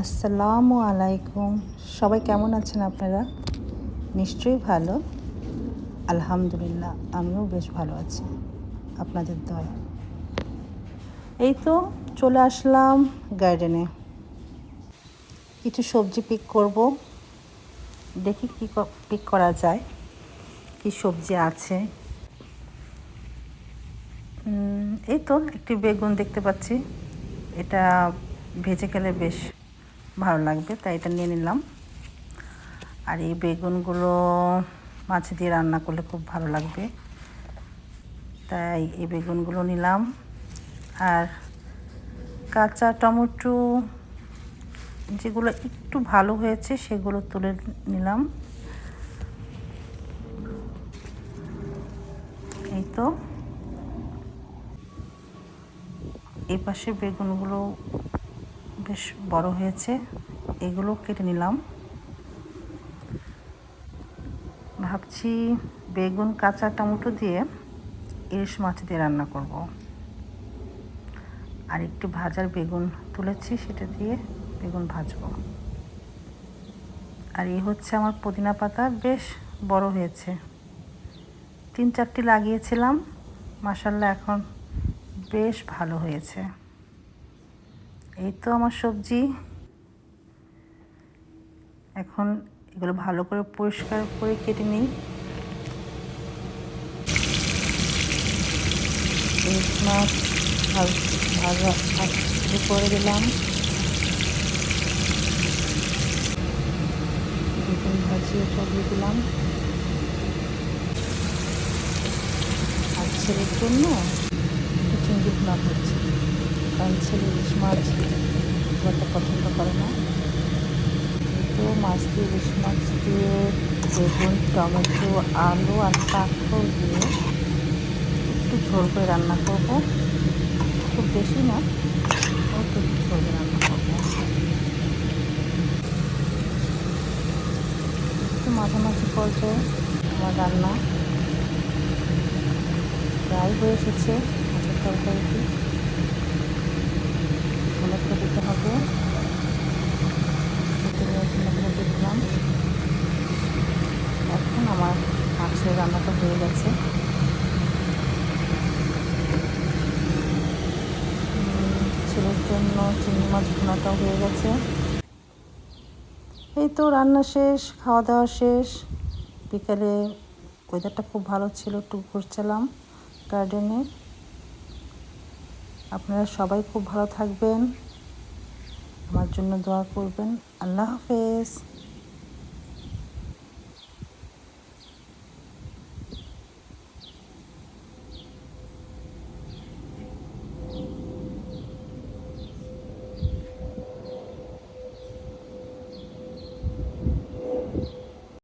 আসসালামু আলাইকুম। সবাই কেমন আছেন আপনারা? নিশ্চয়ই ভালো। আলহামদুলিল্লাহ, আমিও বেশ ভালো আছি। আপনাদের দয়। এই তো চলে আসলাম গার্ডেনে। কিছু সবজি পিক করব। দেখি কী পিক করা যায়। কি সবজি আছে। এই তো একটি বেগুন দেখতে পাচ্ছি। এটা ভেজে খেলে বেশ ভালো লাগবে, তাই এটা নিয়ে নিলাম। আর এই বেগুনগুলো মাছ দিয়ে রান্না করলে খুব ভালো লাগবে। তাই এই বেগুনগুলো নিলাম। আর কাঁচা টমেটো যেগুলো একটু ভালো হয়েছে সেগুলো তুলে নিলাম। এই তো। এই পাশে বেগুনগুলো বেশ বড় হয়েছে। এগুলো কেটে নিলাম। ভাবছি বেগুন, কাঁচা টমেটো দিয়ে ইলিশ মাছ দিয়ে রান্না করব। আর একটু ভাজার বেগুন তুলেছি, সেটা দিয়ে বেগুন ভাজবো। আর এই হচ্ছে আমার পুদিনা পাতা, বেশ বড় হয়েছে। তিন চারটি লাগিয়েছিলাম। মাসাল্লাহ এখন বেশ ভালো হয়েছে। এই তো আমার সবজি। এখন এগুলো ভালো করে পরিষ্কার করে কেটে নিই। ইলিশ মাছ করে দিলাম। বেগুন ভাজিয়ে চলিয়ে দিলাম। আর ছেলের জন্য চিংড়ি ভুনা করছি। কারণ ছেলে ইলিশ মাছ খুব একটা পছন্দ করে না। তো মাছ দিয়ে ইলিশ মাছ দিয়ে বেগুন, টমেটো, আলু আর কাঁকড় দিয়ে একটু ঝোল করে রান্না করব। খুব বেশি না একটু ঝোল রান্না করব। একটু মাঝামাঝি পর্যায়ে আমার রান্না প্রায় হয়ে এসেছে মাছের তরকারিটি। মাছের রান্নাটা হয়ে গেছে। ছেলের জন্য চিংড়ি মাছ ভুনাটাও হয়ে গেছে। এই তো রান্না শেষ, খাওয়া দাওয়া শেষ। বিকালে ওয়েদারটা খুব ভালো ছিল, একটু ঘুরছিলাম গার্ডেনে আপনারা সবাই খুব ভালো থাকবেন। আমার জন্য দোয়া করবেন। আল্লাহ হাফেজ।